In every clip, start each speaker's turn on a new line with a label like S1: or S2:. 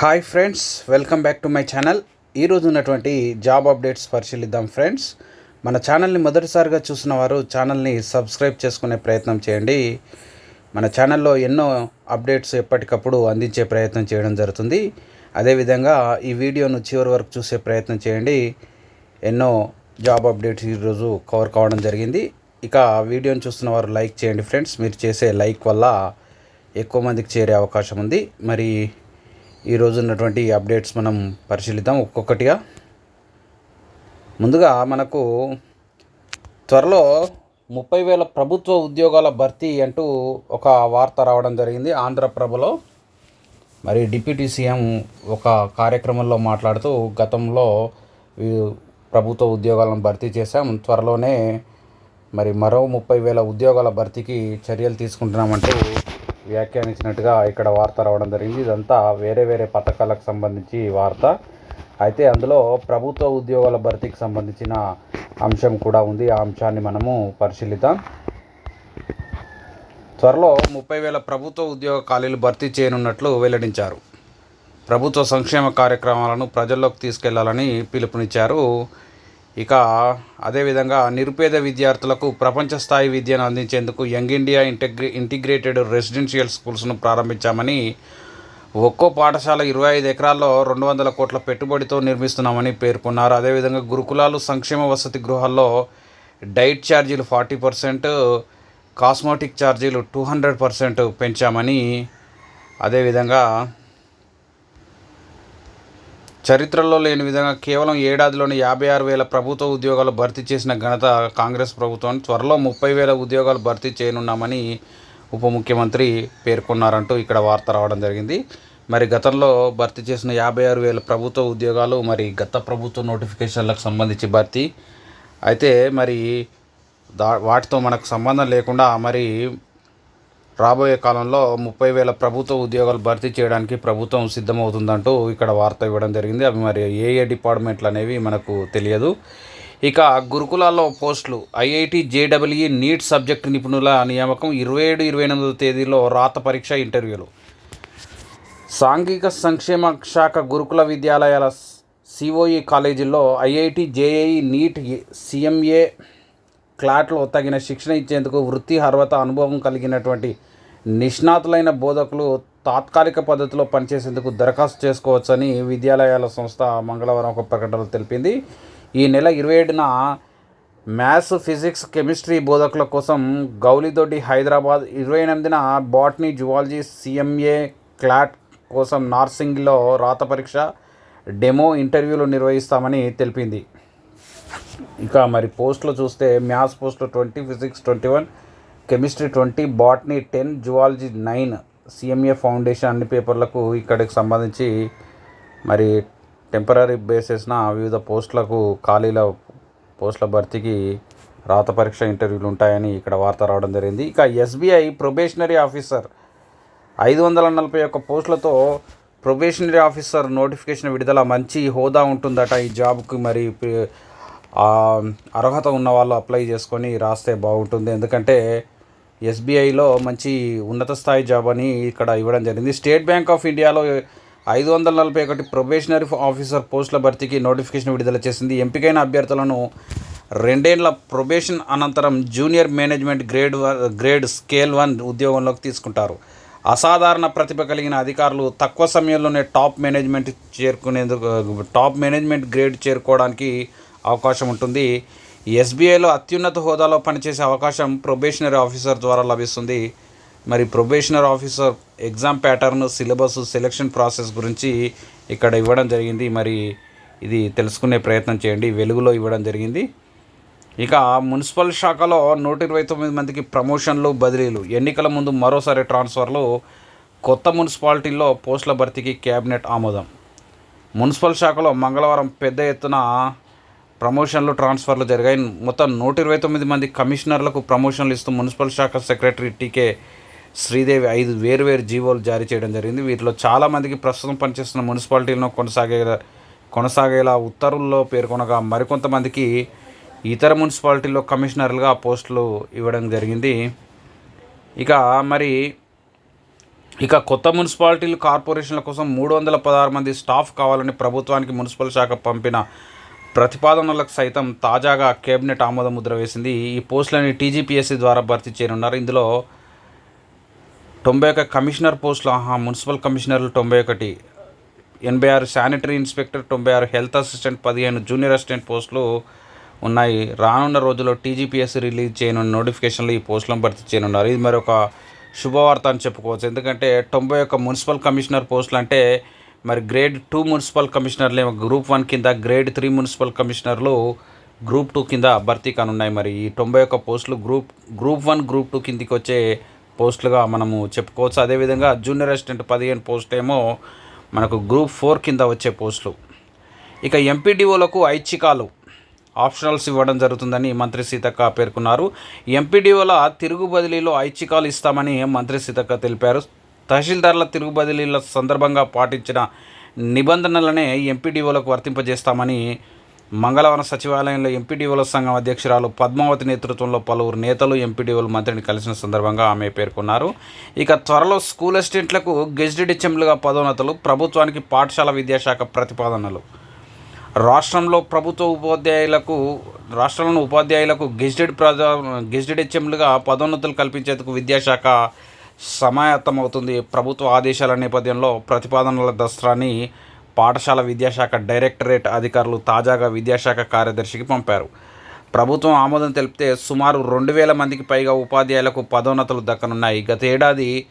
S1: Hi friends welcome back to my channel ఈరోజు ఉన్నటువంటి job updates పరిశీలిద్దాం ఫ్రెండ్స్ మన ఛానల్ని మొదటిసారిగా చూసిన వారు ఛానల్ని సబ్స్క్రైబ్ చేసుకునే ప్రయత్నం చేయండి. మన ఛానల్లో ఎన్నో అప్డేట్స్ ఎప్పటికప్పుడు అందించే ప్రయత్నం చేయడం జరుగుతుంది. అదేవిధంగా ఈ వీడియోను చివరి వరకు చూసే ప్రయత్నం చేయండి. ఎన్నో జాబ్ అప్డేట్స్ ఈరోజు కవర్ కావడం జరిగింది. ఇక వీడియోని చూస్తున్న వారు లైక్ చేయండి ఫ్రెండ్స్ మీరు చేసే లైక్ వల్ల ఎక్కువ మందికి చేరే అవకాశం ఉంది. మరి ఈరోజు ఉన్నటువంటి అప్డేట్స్ మనం పరిశీలిద్దాం ఒక్కొక్కటిగా. ముందుగా మనకు త్వరలో ముప్పై వేల ప్రభుత్వ ఉద్యోగాల భర్తీ అంటూ ఒక వార్త రావడం జరిగింది ఆంధ్రప్రభలో మరి డిప్యూటీ సీఎం ఒక కార్యక్రమంలో మాట్లాడుతూ గతంలో ప్రభుత్వ ఉద్యోగాలను భర్తీ చేశాం త్వరలోనే మరి మరో ముప్పై వేల ఉద్యోగాల భర్తీకి చర్యలు తీసుకుంటున్నామంటూ వ్యాఖ్యానించినట్టుగా ఇక్కడ వార్త రావడం జరిగింది. ఇదంతా వేరే వేరే పథకాలకు సంబంధించి వార్త. అయితే అందులో ప్రభుత్వ ఉద్యోగాల భర్తీకి సంబంధించిన అంశం కూడా ఉంది. ఆ అంశాన్ని మనము పరిశీలిద్దాం. త్వరలో ముప్పై వేల ప్రభుత్వ ఉద్యోగ ఖాళీలు భర్తీ చేయనున్నట్లు వెల్లడించారు. ప్రభుత్వ సంక్షేమ కార్యక్రమాలను ప్రజల్లోకి తీసుకెళ్ళాలని పిలుపునిచ్చారు ఇక అదేవిధంగా నిరుపేద విద్యార్థులకు ప్రపంచ స్థాయి విద్యను అందించేందుకు యంగ్ ఇండియా ఇంటగ్రే ఇంటిగ్రేటెడ్ రెసిడెన్షియల్ స్కూల్స్ను ప్రారంభించామని ఒక్కో పాఠశాల ఇరవై ఐదు ఎకరాల్లో రెండు వందల కోట్ల పెట్టుబడితో నిర్మిస్తున్నామని పేర్కొన్నారు. అదేవిధంగా గురుకులాలు సంక్షేమ వసతి గృహాల్లో డైట్ ఛార్జీలు ఫార్టీ పర్సెంట్ కాస్మోటిక్ ఛార్జీలు టూ హండ్రెడ్ పర్సెంట్ పెంచామని అదేవిధంగా చరిత్రలో లేని విధంగా కేవలం ఏడాదిలోని యాభై ఆరు వేల ప్రభుత్వ ఉద్యోగాలు భర్తీ చేసిన ఘనత కాంగ్రెస్ ప్రభుత్వం. త్వరలో ముప్పై వేల ఉద్యోగాలు భర్తీ చేయనున్నామని ఉప ముఖ్యమంత్రి పేర్కొన్నారంటూ ఇక్కడ వార్త రావడం జరిగింది. మరి గతంలో భర్తీ చేసిన యాభై ఆరు వేల ప్రభుత్వ ఉద్యోగాలు మరి గత ప్రభుత్వ నోటిఫికేషన్లకు సంబంధించి భర్తీ. అయితే మరి దా వాటితో మనకు సంబంధం లేకుండా మరి రాబోయే కాలంలో ముప్పై వేల ప్రభుత్వ ఉద్యోగాలు భర్తీ చేయడానికి ప్రభుత్వం సిద్ధమవుతుందంటూ ఇక్కడ వార్త ఇవ్వడం జరిగింది. అవి మరి ఏ ఏ డిపార్ట్మెంట్లు అనేవి మనకు తెలియదు. ఇక గురుకులాల్లో పోస్టులు. ఐఐటి జేడబ్ల్యూఈ నీట్ సబ్జెక్టు నిపుణుల నియామకం ఇరవై ఏడు ఇరవై ఎనిమిదో తేదీలో రాత పరీక్ష ఇంటర్వ్యూలు. సాంఘిక సంక్షేమ శాఖ గురుకుల విద్యాలయాల సిఓఈ కాలేజీల్లో ఐఐటి జేఏఈ నీట్ సిఎంఏ క్లాట్లో తగిన శిక్షణ ఇచ్చేందుకు వృత్తి అర్హత అనుభవం కలిగినటువంటి నిష్ణాతులైన బోధకులు తాత్కాలిక పద్ధతిలో పనిచేసేందుకు దరఖాస్తు చేసుకోవచ్చని విద్యాలయాల సంస్థ మంగళవారం ఒక ప్రకటనలో తెలిపింది. ఈ నెల ఇరవై ఏడున మ్యాథ్స్ ఫిజిక్స్ కెమిస్ట్రీ బోధకుల కోసం గౌలిదొడ్డి హైదరాబాద్ ఇరవై ఎనిమిదిన బాటనీ జువాలజీ సిఎంఏ క్లాట్ కోసం నార్సింగ్లో రాత పరీక్ష డెమో ఇంటర్వ్యూలు నిర్వహిస్తామని తెలిపింది. ఇక మరి పోస్టులు చూస్తే మ్యాథ్స్ పోస్టులు twenty physics twenty one chemistry twenty botany ten zoology nine CMA foundation అన్ని పేపర్లకు ఇక్కడికి సంబంధించి మరి టెంపరీ బేసిస్న వివిధ పోస్టులకు ఖాళీల పోస్టుల భర్తీకి రాత పరీక్ష ఇంటర్వ్యూలు ఉంటాయని ఇక్కడ వార్త రావడం జరిగింది. ఇక ఎస్బీఐ ప్రొబేషనరీ ఆఫీసర్ ఐదు వందల నలభై ఒక్క పోస్టులతో ప్రొబేషనరీ ఆఫీసర్ నోటిఫికేషన్ విడుదల మంచి హోదా ఉంటుందట. ఈ జాబ్కి మరి అర్హత ఉన్న వాళ్ళు అప్లై చేసుకొని రాస్తే బాగుంటుంది. ఎందుకంటే ఎస్బీఐలో మంచి ఉన్నత స్థాయి జాబ్ అని ఇక్కడ ఇవ్వడం జరిగింది. స్టేట్ బ్యాంక్ ఆఫ్ ఇండియాలో ఐదు వందల నలభై ఒకటి ప్రొబేషనరీ ఆఫీసర్ పోస్టుల భర్తీకి నోటిఫికేషన్ విడుదల చేసింది. ఎంపికైన అభ్యర్థులను రెండేళ్ళ ప్రొబేషన్ అనంతరం junior management grade grade scale one ఉద్యోగంలోకి తీసుకుంటారు. అసాధారణ ప్రతిభ కలిగిన అధికారులు తక్కువ సమయంలోనే టాప్ మేనేజ్మెంట్ చేరుకునేందుకు టాప్ మేనేజ్మెంట్ గ్రేడ్ చేరుకోవడానికి అవకాశం ఉంటుంది. ఎస్బీఐలో అత్యున్నత హోదాలో పనిచేసే అవకాశం ప్రొబేషనరీ ఆఫీసర్ ద్వారా లభిస్తుంది. మరి probationary officer exam pattern syllabus selection process గురించి ఇక్కడ ఇవ్వడం జరిగింది. మరి ఇది తెలుసుకునే ప్రయత్నం చేయండి. వెలుగులో ఇవ్వడం జరిగింది. ఇక మున్సిపల్ శాఖలో నూట ఇరవై తొమ్మిది మందికి ప్రమోషన్లు బదిలీలు. ఎన్నికల ముందు మరోసారి ట్రాన్స్ఫర్లు. కొత్త మున్సిపాలిటీల్లో పోస్టుల భర్తీకి కేబినెట్ ఆమోదం. మున్సిపల్ శాఖలో మంగళవారం పెద్ద ఎత్తున ప్రమోషన్లు ట్రాన్స్ఫర్లు జరిగాయి. మొత్తం నూట ఇరవై తొమ్మిది మంది కమిషనర్లకు ప్రమోషన్లు ఇస్తూ మున్సిపల్ శాఖ సెక్రటరీ టీకే శ్రీదేవి ఐదు వేరువేరు జీవోలు జారీ చేయడం జరిగింది. వీటిలో చాలామందికి ప్రస్తుతం పనిచేస్తున్న మున్సిపాలిటీలను కొనసాగే కొనసాగేలా ఉత్తర్వుల్లో పేర్కొనగా మరికొంతమందికి ఇతర మున్సిపాలిటీల్లో కమిషనర్లుగా పోస్టులు ఇవ్వడం జరిగింది. ఇక మరి ఇక కొత్త మున్సిపాలిటీలు కార్పొరేషన్ల కోసం మూడు వందల పదహారు మంది స్టాఫ్ కావాలని ప్రభుత్వానికి మున్సిపల్ శాఖ పంపిన ప్రతిపాదనలకు సైతం తాజాగా కేబినెట్ ఆమోద ముద్ర వేసింది. ఈ పోస్టులని టీజీపీఎస్సీ ద్వారా భర్తీ చేయనున్నారు. ఇందులో తొంభై ఒక కమిషనర్ పోస్టులు ఆహా మున్సిపల్ కమిషనర్లు తొంభై ఒకటి ఎనభై ఆరు శానిటరీ ఇన్స్పెక్టర్ తొంభై ఆరు హెల్త్ అసిస్టెంట్ పదిహేను జూనియర్ అసిస్టెంట్ పోస్టులు ఉన్నాయి. రానున్న రోజుల్లో టీజీపీఎస్సీ రిలీజ్ చేయనున్న నోటిఫికేషన్లు ఈ పోస్టులను భర్తీ చేయనున్నారు. ఇది మరి ఒక శుభవార్త అని చెప్పుకోవచ్చు. ఎందుకంటే తొంభై ఒక్క మున్సిపల్ కమిషనర్ పోస్టులు అంటే మరి గ్రేడ్ టూ మున్సిపల్ కమిషనర్లు ఏమో గ్రూప్ వన్ కింద గ్రేడ్ త్రీ మున్సిపల్ కమిషనర్లు గ్రూప్ టూ కింద భర్తీ కానున్నాయి మరి. ఈ తొంభై ఒక్క పోస్టులు group group one group two కిందికి వచ్చే పోస్టులుగా మనము చెప్పుకోవచ్చు. అదేవిధంగా జూనియర్ అసిస్టెంట్ పదిహేను పోస్ట్ ఏమో మనకు గ్రూప్ ఫోర్ కింద వచ్చే పోస్టులు. ఇక ఎంపీడీఓలకు ఐచ్ఛికాలు ఆప్షనల్స్ ఇవ్వడం జరుగుతుందని మంత్రి సీతక్క పేర్కొన్నారు. ఎంపీడీఓల తిరుగు బదిలీలో ఐచ్ఛికాలు ఇస్తామని మంత్రి సీతక్క తెలిపారు. తహసీల్దార్ల తిరుగు బదిలీల సందర్భంగా పాటించిన నిబంధనలనే ఎంపీడీఓలకు వర్తింపజేస్తామని మంగళవారం సచివాలయంలో ఎంపీడీఓల సంఘం అధ్యక్షురాలు పద్మావతి నేతృత్వంలో పలువురు నేతలు ఎంపీడీఓలు మంత్రిని కలిసిన సందర్భంగా ఆమె పేర్కొన్నారు. ఇక త్వరలో స్కూల్ అసిస్టెంట్లకు గెజిటెడ్ హెచ్ఎంలుగా పదోన్నతులు ప్రభుత్వానికి పాఠశాల విద్యాశాఖ ప్రతిపాదనలు. రాష్ట్రంలో ప్రభుత్వ ఉపాధ్యాయులకు రాష్ట్రంలోని ఉపాధ్యాయులకు గెజిటెడ్ ప్రజా గెజిటెడ్ హెచ్ఎంలుగా పదోన్నతులు కల్పించేందుకు విద్యాశాఖ సమాయత్తమవుతుంది. ప్రభుత్వ ఆదేశాల నేపథ్యంలో ప్రతిపాదనల దసరాని పాఠశాల విద్యాశాఖ డైరెక్టరేట్ అధికారులు తాజాగా విద్యాశాఖ కార్యదర్శికి పంపారు. ప్రభుత్వం ఆమోదం తెలిపితే సుమారు రెండు వేల మందికి పైగా ఉపాధ్యాయులకు పదోన్నతులు దక్కనున్నాయి. గత ఏడాది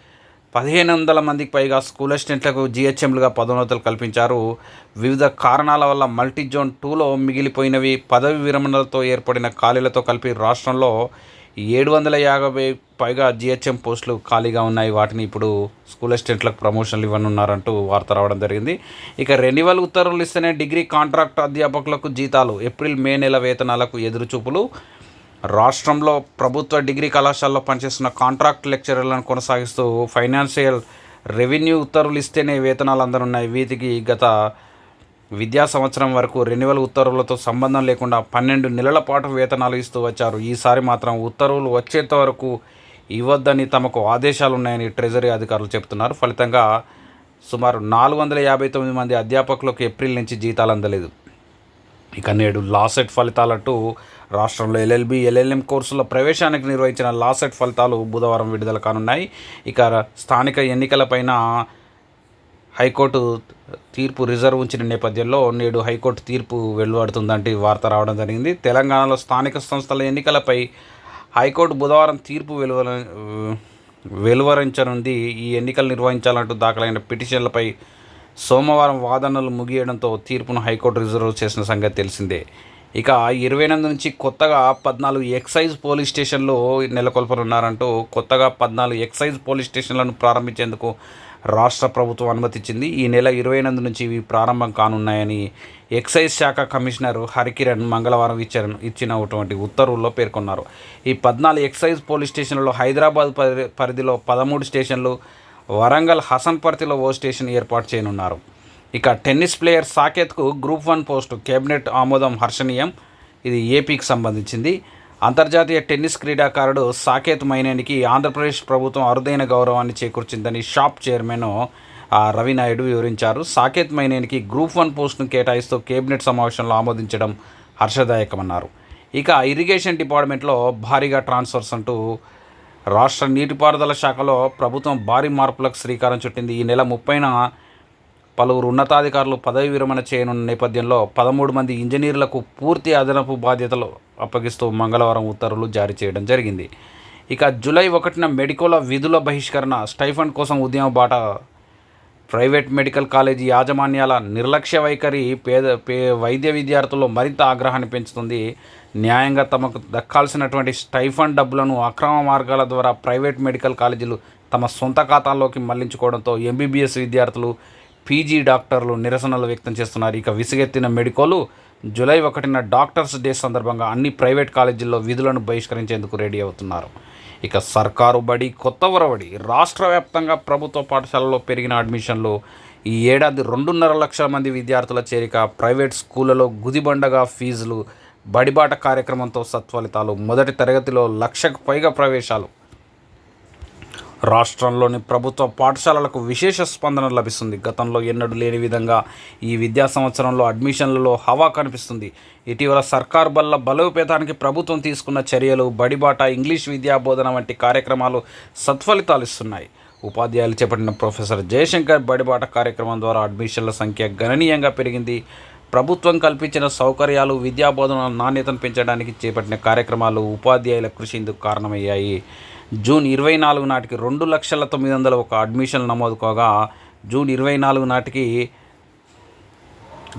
S1: పదిహేను వందల మందికి పైగా స్కూల్ అసిస్టెంట్లకు జిహెచ్ఎంలుగా పదోన్నతులు కల్పించారు. వివిధ కారణాల వల్ల మల్టీ జోన్ టూలో మిగిలిపోయినవి పదవి విరమణలతో ఏర్పడిన ఖాళీలతో కలిపి రాష్ట్రంలో ఏడు వందల యాభై పైగా జిహెచ్ఎం పోస్టులు ఖాళీగా ఉన్నాయి. వాటిని ఇప్పుడు స్కూల్ అసిస్టెంట్లకు ప్రమోషన్లు ఇవ్వనున్నారంటూ వార్త రావడం జరిగింది. ఇక రెన్యువల్ ఉత్తర్వులు ఇస్తేనే డిగ్రీ కాంట్రాక్ట్ అధ్యాపకులకు జీతాలు. ఏప్రిల్ మే నెల వేతనాలకు ఎదురుచూపులు. రాష్ట్రంలో ప్రభుత్వ డిగ్రీ కళాశాలలో పనిచేస్తున్న కాంట్రాక్ట్ లెక్చరర్లను కొనసాగిస్తూ ఫైనాన్షియల్ రెవెన్యూ ఉత్తర్వులు ఇస్తేనే వేతనాలు అందనున్నాయి. వీటికి గత విద్యా సంవత్సరం వరకు రెన్యువల్ ఉత్తర్వులతో సంబంధం లేకుండా పన్నెండు నెలల పాటు వేతనాలు ఇస్తూ వచ్చారు. ఈసారి మాత్రం ఉత్తర్వులు వచ్చేంత వరకు ఇవ్వద్దని తమకు ఆదేశాలు ఉన్నాయని ట్రెజరీ అధికారులు చెబుతున్నారు. ఫలితంగా సుమారు నాలుగు వందల యాభై తొమ్మిది మంది అధ్యాపకులకు ఏప్రిల్ నుంచి జీతాలు అందలేదు. ఇక నేడు లాసెట్ ఫలితాలంటూ రాష్ట్రంలో ఎల్ఎల్బి ఎల్ఎల్ఎం కోర్సుల ప్రవేశానికి నిర్వహించిన లాసెట్ ఫలితాలు బుధవారం విడుదల కానున్నాయి. ఇక స్థానిక ఎన్నికలపైన హైకోర్టు తీర్పు రిజర్వ్ ఉంచిన నేపథ్యంలో నేడు హైకోర్టు తీర్పు వెలువడుతుందంటే వార్త రావడం జరిగింది. తెలంగాణలో స్థానిక సంస్థల ఎన్నికలపై హైకోర్టు బుధవారం తీర్పు వెలువర వెలువరించనుంది. ఈ ఎన్నికలు నిర్వహించాలంటూ దాఖలైన పిటిషన్లపై సోమవారం వాదనలు ముగియడంతో తీర్పును హైకోర్టు రిజర్వ్ చేసిన సంగతి తెలిసిందే. ఇక ఇరవై ఎనిమిది నుంచి కొత్తగా పద్నాలుగు ఎక్సైజ్ పోలీస్ స్టేషన్లు నెలకొల్పనున్నారంటూ కొత్తగా పద్నాలుగు ఎక్సైజ్ పోలీస్ స్టేషన్లను ప్రారంభించేందుకు రాష్ట్ర ప్రభుత్వం అనుమతిచ్చింది. ఈ నెల ఇరవై ఎనిమిది నుంచి ఇవి ప్రారంభం కానున్నాయని ఎక్సైజ్ శాఖ కమిషనర్ హరికిరణ్ మంగళవారం ఇచ్చారు ఇచ్చినటువంటి ఉత్తర్వుల్లో పేర్కొన్నారు. ఈ పద్నాలుగు ఎక్సైజ్ పోలీస్ స్టేషన్లలో హైదరాబాద్ పరి పరిధిలో పదమూడు స్టేషన్లు వరంగల్ హసన్పర్తిలో ఓ స్టేషన్ ఏర్పాటు చేయనున్నారు. ఇక టెన్నిస్ ప్లేయర్ సాకేత్కు గ్రూప్ వన్ పోస్టు కేబినెట్ ఆమోదం హర్షణీయం. ఇది ఏపీకి సంబంధించింది. అంతర్జాతీయ టెన్నిస్ క్రీడాకారుడు సాకేత్ మైనేనికి ఆంధ్రప్రదేశ్ ప్రభుత్వం అరుదైన గౌరవాన్ని చేకూర్చిందని షాప్ చైర్మన్ రవినాయుడు వివరించారు. సాకేత్ మైనేనికి గ్రూప్ వన్ పోస్టును కేటాయిస్తూ కేబినెట్ సమావేశంలో ఆమోదించడం హర్షదాయకమన్నారు. ఇక ఇరిగేషన్ డిపార్ట్మెంట్లో భారీగా ట్రాన్స్ఫర్స్ అంటూ రాష్ట్ర నీటిపారుదల శాఖలో ప్రభుత్వం భారీ మార్పులకు శ్రీకారం చుట్టింది. ఈ నెల ముప్పైన పలువురు ఉన్నతాధికారులు పదవి విరమణ చేయనున్న నేపథ్యంలో పదమూడు మంది ఇంజనీర్లకు పూర్తి అదనపు బాధ్యతలు అప్పగిస్తూ మంగళవారం ఉత్తర్వులు జారీ చేయడం జరిగింది. ఇక జూలై ఒకటిన మెడికోల విధుల బహిష్కరణ స్టైఫండ్ కోసం ఉద్యమ బాట ప్రైవేట్ మెడికల్ కాలేజీ యాజమాన్యాల నిర్లక్ష్య వైఖరి పేద పే వైద్య విద్యార్థుల్లో మరింత ఆగ్రహాన్ని పెంచుతుంది. న్యాయంగా తమకు దక్కాల్సినటువంటి స్టైఫండ్ డబ్బులను అక్రమ మార్గాల ద్వారా ప్రైవేట్ మెడికల్ కాలేజీలు తమ సొంత ఖాతాల్లోకి మళ్ళించుకోవడంతో ఎంబీబీఎస్ విద్యార్థులు పీజీ డాక్టర్లు నిరసనలు వ్యక్తం చేస్తున్నారు. ఇక విసుగెత్తిన మెడికోలు జూలై ఒకటిన డాక్టర్స్ డే సందర్భంగా అన్ని ప్రైవేట్ కాలేజీల్లో విధులను బహిష్కరించేందుకు రెడీ అవుతున్నారు. ఇక సర్కారు బడి కొత్త ఒరవడి రాష్ట్ర వ్యాప్తంగా ప్రభుత్వ పాఠశాలలో పెరిగిన అడ్మిషన్లు ఈ ఏడాది రెండున్నర లక్షల మంది విద్యార్థుల చేరిక ప్రైవేట్ స్కూళ్ళలో గుదిబండగా ఫీజులు బడిబాట కార్యక్రమంతో సత్ఫలితాలు మొదటి తరగతిలో లక్షకు పైగా ప్రవేశాలు రాష్ట్రంలోని ప్రభుత్వ పాఠశాలలకు విశేష స్పందన లభిస్తుంది. గతంలో ఎన్నడూ లేని విధంగా ఈ విద్యా సంవత్సరంలో అడ్మిషన్లలో హవా కనిపిస్తుంది. ఇటీవల సర్కార్ బల్ల బలోపేతానికి ప్రభుత్వం తీసుకున్న చర్యలు బడిబాట ఇంగ్లీష్ విద్యా బోధన వంటి కార్యక్రమాలు సత్ఫలితాలు ఇస్తున్నాయి. ఉపాధ్యాయులు చేపట్టిన ప్రొఫెసర్ జయశంకర్ బడిబాట కార్యక్రమం ద్వారా అడ్మిషన్ల సంఖ్య గణనీయంగా పెరిగింది. ప్రభుత్వం కల్పించిన సౌకర్యాలు విద్యా బోధన నాణ్యతను పెంచడానికి చేపట్టిన కార్యక్రమాలు ఉపాధ్యాయుల కృషి ఇందుకు కారణమయ్యాయి. జూన్ ఇరవై నాలుగు నాటికి రెండు లక్షల తొమ్మిది వందల ఒక అడ్మిషన్లు నమోదు కాగా జూన్ ఇరవై నాలుగు నాటికి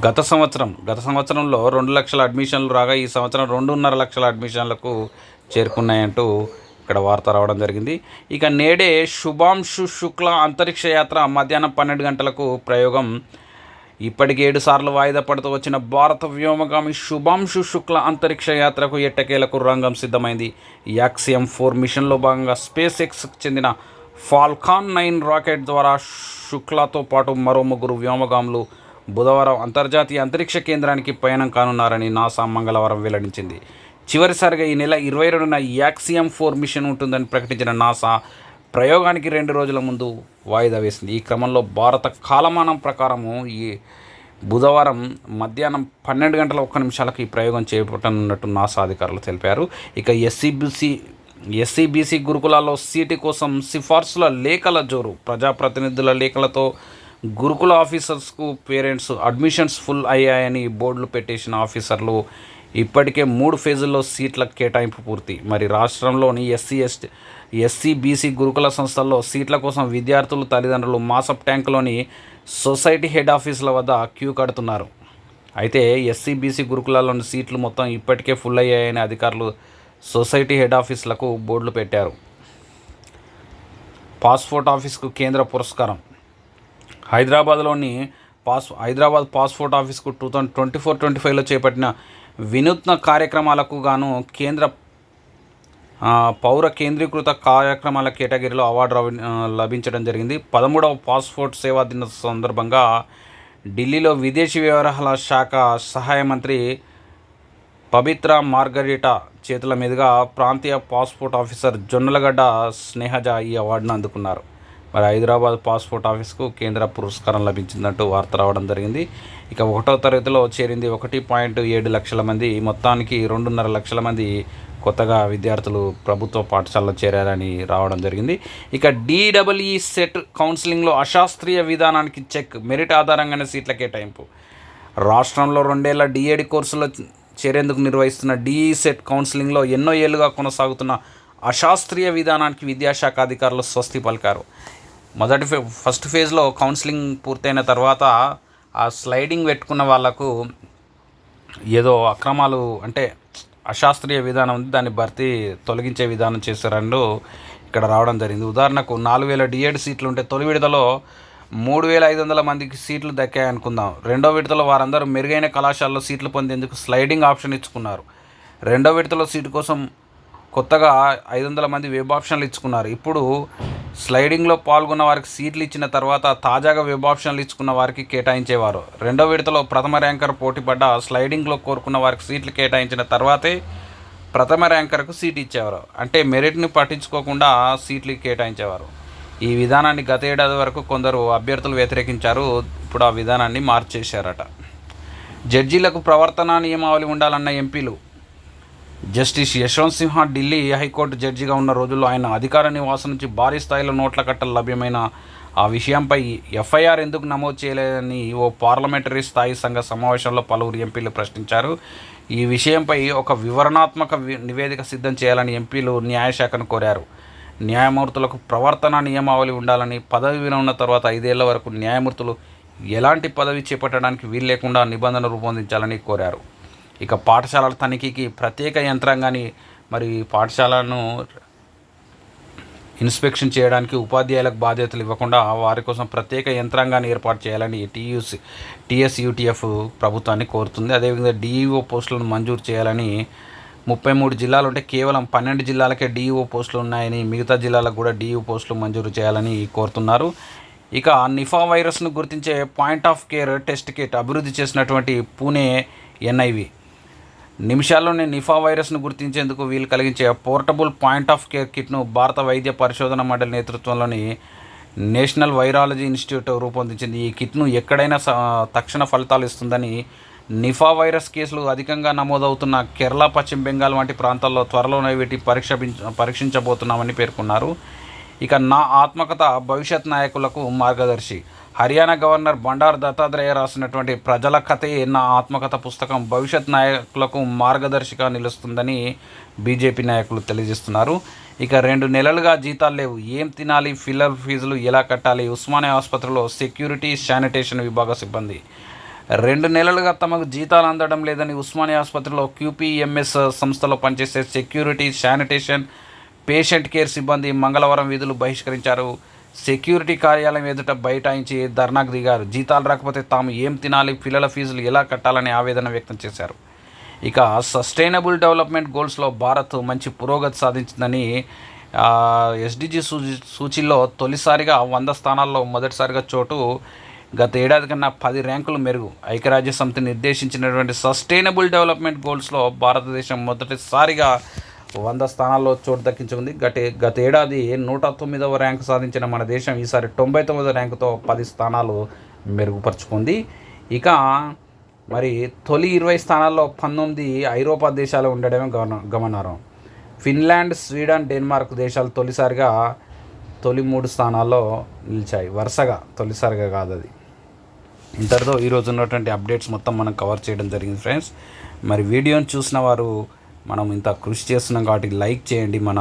S1: గత సంవత్సరం గత సంవత్సరంలో రెండు లక్షల అడ్మిషన్లు రాగా ఈ సంవత్సరం రెండున్నర లక్షల అడ్మిషన్లకు చేరుకున్నాయంటూ ఇక్కడ వార్త రావడం జరిగింది. ఇక నేడే శుభాంశు శుక్ల అంతరిక్ష యాత్ర మధ్యాహ్నం పన్నెండు గంటలకు ప్రయోగం. ఇప్పటికి ఏడు సార్లు వాయిదా పడుతూ వచ్చిన భారత వ్యోమగామి శుభాంశు శుక్ల అంతరిక్ష యాత్రకు ఎట్టకేలకు రంగం సిద్ధమైంది. యాక్సియం ఫోర్ మిషన్లో భాగంగా స్పేస్ ఎక్స్కి చెందిన ఫాల్కాన్ నైన్ రాకెట్ ద్వారా శుక్లతో పాటు మరో ముగ్గురు వ్యోమగాములు బుధవారం అంతర్జాతీయ అంతరిక్ష కేంద్రానికి పయనం కానున్నారని నాసా మంగళవారం వెల్లడించింది. చివరిసారిగా ఈ నెల ఇరవై రెండున యాక్సియం ఫోర్ మిషన్ ఉంటుందని ప్రకటించిన నాసా ప్రయోగానికి రెండు రోజుల ముందు వాయిదా వేసింది. ఈ క్రమంలో భారత కాలమానం ప్రకారము ఈ బుధవారం మధ్యాహ్నం పన్నెండు గంటల ఒక్క నిమిషాలకు ఈ ప్రయోగం చేపట్టనున్నట్టు నాసా అధికారులు తెలిపారు. ఇక ఎస్సీబీసీ ఎస్సీబీసీ గురుకులాల్లో సీటు కోసం సిఫార్సుల లేఖల జోరు. ప్రజాప్రతినిధుల లేఖలతో గురుకుల ఆఫీసర్స్కు పేరెంట్స్ అడ్మిషన్స్ ఫుల్ అయ్యాయని బోర్డులు పెట్టేసిన ఆఫీసర్లు ఇప్పటికే మూడు ఫేజుల్లో సీట్ల కేటాయింపు పూర్తి. మరి రాష్ట్రంలోని ఎస్సీ ఎస్టీ ఎస్సీ బీసీ గురుకుల సంస్థల్లో సీట్ల కోసం విద్యార్థులు తల్లిదండ్రులు మాసప్ ట్యాంక్లోని సొసైటీ హెడ్ ఆఫీసుల వద్ద క్యూ కడుతున్నారు. అయితే ఎస్సీ బీసీ గురుకులాల్లోని సీట్లు మొత్తం ఇప్పటికే ఫుల్ అయ్యాయని అధికారులు సొసైటీ హెడ్ ఆఫీసులకు బోర్డులు పెట్టారు. పాస్పోర్ట్ ఆఫీస్కు కేంద్ర పురస్కారం. హైదరాబాద్లోని పాస్ హైదరాబాద్ పాస్పోర్ట్ ఆఫీస్కు two thousand twenty four twenty ఫైవ్లో చేపట్టిన వినూత్న కార్యక్రమాలకు గాను కేంద్ర పౌర కేంద్రీకృత కార్యక్రమాల కేటగిరీలో అవార్డు లభించడం జరిగింది. పదమూడవ పాస్పోర్ట్ సేవా దిన సందర్భంగా ఢిల్లీలో విదేశీ వ్యవహారాల శాఖ సహాయ మంత్రి పవిత్ర మార్గరిటా చేతుల మీదుగా ప్రాంతీయ పాస్పోర్ట్ ఆఫీసర్ జొన్నలగడ్డ స్నేహజ ఈ అవార్డును అందుకున్నారు. మరి హైదరాబాద్ పాస్పోర్ట్ ఆఫీస్కు కేంద్ర పురస్కారం లభించిందంటూ వార్త రావడం జరిగింది. ఇక ఒకటో తరగతిలో చేరింది ఒకటి పాయింట్ ఏడు లక్షల మంది. మొత్తానికి రెండున్నర లక్షల మంది కొత్తగా విద్యార్థులు ప్రభుత్వ పాఠశాలలో చేరారని రావడం జరిగింది. ఇక డీడబ్ల్ఈ సెట్ కౌన్సిలింగ్లో అశాస్త్రీయ విధానానికి చెక్ మెరిట్ ఆధారంగానే సీట్ల కేటాయింపు. రాష్ట్రంలో రెండేళ్ళ డిఏడి కోర్సులో చేరేందుకు నిర్వహిస్తున్న డిఈ సెట్ కౌన్సిలింగ్లో ఎన్నో ఏళ్ళుగా కొనసాగుతున్న అశాస్త్రీయ విధానానికి విద్యాశాఖ అధికారులు స్వస్తి పలికారు. మొదటి ఫే ఫస్ట్ ఫేజ్లో కౌన్సిలింగ్ పూర్తయిన తర్వాత ఆ స్లైడింగ్ పెట్టుకున్న వాళ్ళకు ఏదో అక్రమాలు అంటే అశాస్త్రీయ విధానం ఉంది దాన్ని భర్తీ తొలగించే విధానం చేశారంటూ ఇక్కడ రావడం జరిగింది. ఉదాహరణకు నాలుగు వేల డిఏడ్ సీట్లు ఉంటే తొలి విడతలో మూడు వేల ఐదు వందల మందికి సీట్లు దక్కాయి అనుకుందాం రెండో విడతలో వారందరూ మెరుగైన కళాశాలలో సీట్లు పొందేందుకు స్లైడింగ్ ఆప్షన్ ఇచ్చుకున్నారు. రెండో విడతలో సీటు కోసం కొత్తగా ఐదు వందల మంది వెబ్ ఆప్షన్లు ఇచ్చుకున్నారు. ఇప్పుడు స్లైడింగ్లో పాల్గొన్న వారికి సీట్లు ఇచ్చిన తర్వాత తాజాగా వెబ్ ఆప్షన్లు ఇచ్చుకున్న వారికి కేటాయించేవారు. రెండో విడతలో ప్రథమ ర్యాంకర్ పోటీపడ్డ స్లైడింగ్లో కోరుకున్న వారికి సీట్లు కేటాయించిన తర్వాతే ప్రథమ ర్యాంకర్కు సీట్ ఇచ్చేవారు. అంటే మెరిట్ని పట్టించుకోకుండా సీట్లు కేటాయించేవారు. ఈ విధానాన్ని గత ఏడాది వరకు కొందరు అభ్యర్థులు వ్యతిరేకించారు. ఇప్పుడు ఆ విధానాన్ని మార్చేశారట. జడ్జీలకు ప్రవర్తన నియమావళి ఉండాలన్న ఎంపీలు justice Yashwant Sinha Delhi high court జడ్జిగా ఉన్న రోజుల్లో ఆయన అధికార నివాసం నుంచి భారీ స్థాయిలో నోట్ల కట్టలు లభ్యమైన ఆ విషయంపై ఎఫ్ఐఆర్ ఎందుకు నమోదు చేయలేదని ఓ పార్లమెంటరీ స్థాయి సంఘ సమావేశంలో పలువురు ఎంపీలు ప్రశ్నించారు. ఈ విషయంపై ఒక వివరణాత్మక వి- నివేదిక సిద్ధం చేయాలని ఎంపీలు న్యాయశాఖను కోరారు. న్యాయమూర్తులకు ప్రవర్తన నియమావళి ఉండాలని పదవి విరమణ తర్వాత ఐదేళ్ళ వరకు న్యాయమూర్తులు ఎలాంటి పదవి చేపట్టడానికి వీలు లేకుండా నిబంధన రూపొందించాలని కోరారు. ఇక పాఠశాలల తనిఖీకి ప్రత్యేక యంత్రాంగాన్ని మరి పాఠశాలను ఇన్స్పెక్షన్ చేయడానికి ఉపాధ్యాయులకు బాధ్యతలు ఇవ్వకుండా వారి కోసం ప్రత్యేక యంత్రాంగాన్ని ఏర్పాటు చేయాలని టీయూసి టీఎస్యూటీఎఫ్ ప్రభుత్వాన్ని కోరుతుంది. అదేవిధంగా డిఈఓ పోస్టులను మంజూరు చేయాలని ముప్పై మూడు జిల్లాలు ఉంటే కేవలం పన్నెండు జిల్లాలకే డిఈఓ పోస్టులు ఉన్నాయని మిగతా జిల్లాలకు కూడా డిఈఓ పోస్టులు మంజూరు చేయాలని కోరుతున్నారు. ఇక నిఫా వైరస్ను గుర్తించే point of care test kit అభివృద్ధి చేసినటువంటి పూణే ఎన్ఐవి నిమిషాల్లోనే నిఫా వైరస్ను గుర్తించేందుకు వీలు కలిగించే పోర్టబుల్ పాయింట్ ఆఫ్ కేర్ కిట్ను భారత వైద్య పరిశోధన మండలి నేతృత్వంలోని నేషనల్ వైరాలజీ ఇన్స్టిట్యూట్ రూపొందించింది. ఈ కిట్ను ఎక్కడైనా స- తక్షణ ఫలితాలు ఇస్తుందని నిఫా వైరస్ కేసులు అధికంగా నమోదవుతున్న కేరళ పశ్చిమ బెంగాల్ వంటి ప్రాంతాల్లో త్వరలోనే వీటి పరీక్ష పరీక్షించబోతున్నామని పేర్కొన్నారు. ఇక నా ఆత్మకథ భవిష్యత్ నాయకులకు మార్గదర్శి హర్యానా గవర్నర్ బండారు దత్తాత్రేయ రాసినటువంటి ప్రజల కథే నా ఆత్మకథ పుస్తకం భవిష్యత్ నాయకులకు మార్గదర్శిగా నిలుస్తుందని బీజేపీ నాయకులు తెలియజేస్తున్నారు. ఇక రెండు నెలలుగా జీతాలు లేవు. ఏం తినాలి? ఫిల్లర్ ఫీజులు ఎలా కట్టాలి? ఉస్మానియా ఆసుపత్రిలో సెక్యూరిటీ శానిటేషన్ విభాగ సిబ్బంది. రెండు నెలలుగా తమకు జీతాలు అందడం లేదని ఉస్మానియా ఆసుపత్రిలో క్యూపీఎంఎస్ సంస్థలో పనిచేసే సెక్యూరిటీ శానిటేషన్ పేషెంట్ కేర్ సిబ్బంది మంగళవారం విధులు బహిష్కరించారు. సెక్యూరిటీ కార్యాలయం ఎదుట బైఠాయించి ధర్నాకు దిగారు? జీతాలు రాకపోతే తాము ఏం తినాలి? పిల్లల ఫీజులు ఎలా కట్టాలని ఆవేదన వ్యక్తం చేశారు. ఇక సస్టైనబుల్ డెవలప్మెంట్ గోల్స్లో భారత్ మంచి పురోగతి సాధించిందని ఎస్డిజి సూచి సూచీలో తొలిసారిగా వంద స్థానాల్లో మొదటిసారిగా చోటు గత ఏడాది కన్నా పది ర్యాంకులు మెరుగు. ఐక్యరాజ్య సమితి నిర్దేశించినటువంటి సస్టైనబుల్ డెవలప్మెంట్ గోల్స్లో భారతదేశం మొదటిసారిగా వంద స్థానాల్లో చోటు దక్కించుకుంది. గత గత ఏడాది నూట తొమ్మిదవ ర్యాంకు సాధించిన మన దేశం ఈసారి తొంభై తొమ్మిదవ ర్యాంకుతో పది స్థానాలు మెరుగుపరుచుకుంది. ఇక మరి తొలి ఇరవై స్థానాల్లో పంతొమ్మిది ఐరోపా దేశాలు ఉండడమే గమన గమనార్హం. ఫిన్లాండ్ స్వీడన్ డెన్మార్క్ దేశాలు తొలిసారిగా తొలి మూడు స్థానాల్లో నిలిచాయి. వరుసగా తొలిసారిగా కాదు అది. ఇంతటితో ఈరోజు ఉన్నటువంటి అప్డేట్స్ మొత్తం మనం కవర్ చేయడం జరిగింది ఫ్రెండ్స్. మరి వీడియోని చూసిన వారు మనం ఇంత కృషి చేస్తున్నాం కాబట్టి లైక్ చేయండి మన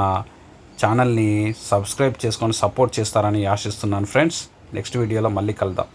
S1: ఛానల్ని సబ్స్క్రైబ్ చేసుకొని సపోర్ట్ చేస్తారని ఆశిస్తున్నాను ఫ్రెండ్స్. నెక్స్ట్ వీడియోలో మళ్ళీ కలుద్దాం.